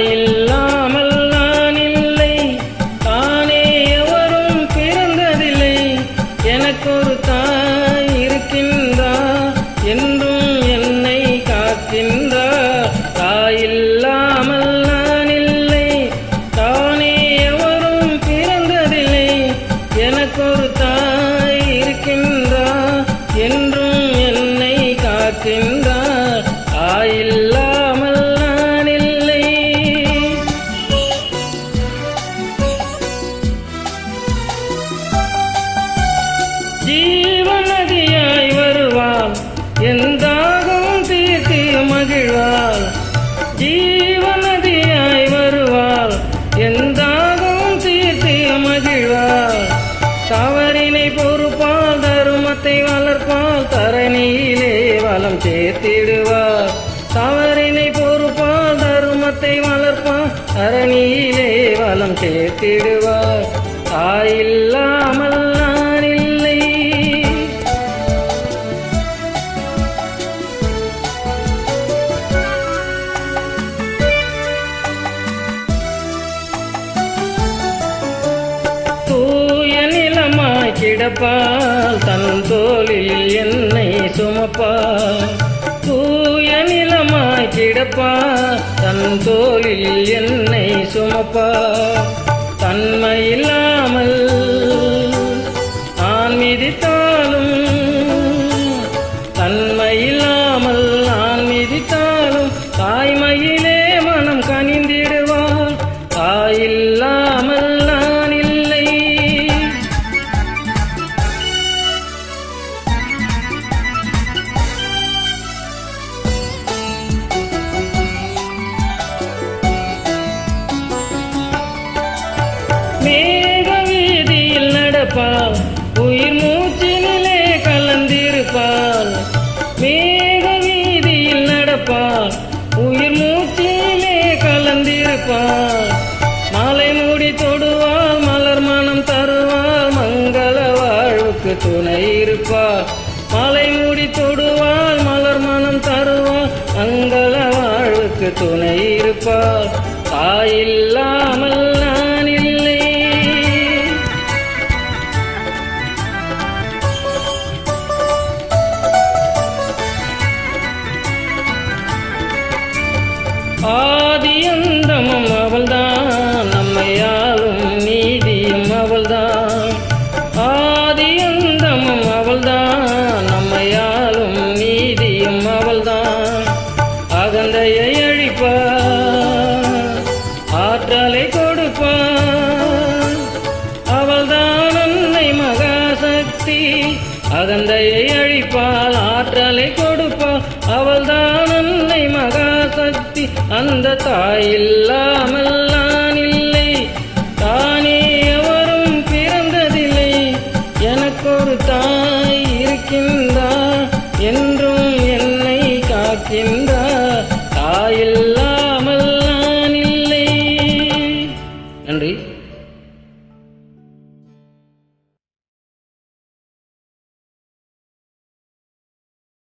இல்லாமல் நான் இல்லை. தானே எவரும் பிறந்ததில்லை. எனக்கொரு தாய் இருக்கின்றா. என்றும் என்னை காக்கின்றா. தாய் இல்லாமல் நான் இல்லை. தானே எவரும் பிறந்ததில்லை. எனக்கொரு தாய் இருக்கின்றா. என்றும் என்னை காக்கின்ற. ஜீவநதியாய் வருவாள். எந்தாகவும் தீர்த்து மகிழ்வாள். ஜீவநதியாய் வருவாள். எந்தாகவும் தீர்த்து மகிழ்வாள். தவறினை பொறுப்பால் தருமத்தை வளர்ப்பால் தரணியிலே வளம் சேர்த்திடுவாள் தவறினை பொறுப்பால் தருமத்தை வளர்ப்பால் தரணியிலே வளம் சேர்த்திடுவாள் தாயில்லாமல் கிடப்பால் தன் தோளில் என்னை சுமப்பால் தூய நிலமாய் கிடப்பால் தன் தோளில் என்னை சுமப்பால் தன்மையில்லாமல் நான் மிதித்தாலும் தன்மையில்லாமல் நான் மிதித்தாலும் தாய்மையிலே வீதியில் உயிர் மூச்சிலே கலந்திருப்பான் மாலை மூடி தொடுவாள் மலர் மனம் தருவாள் மங்கள வாழ்வுக்கு துணை இருப்பாள் மாலை மூடி தொடுவாள் மலர் மனம் தருவாள் மங்கள வாழ்வுக்கு துணை இருப்பாள் தாயில்லாமல் ஆதியந்தமும் அவள்தான். நம்மையாலும் நீதியும் அவள்தான். ஆதியந்தமும் அவள்தான். நம்மையாலும் நீதியும் அவள்தான். அகந்தையை அழிப்பார் ஆற்றலை கொடுப்பார் அவள்தான் அன்னை மகாசக்தி. அகந்தையை அழிப்பால் ஆற்றலை கொடு அந்த தாயில்லாமல் நான் இல்லை. தானே எவரும் பிறந்ததில்லை. எனக்கொரு தாய் இருக்கின்றா என்றும் என்னை காக்கின்றா. தாயில்லா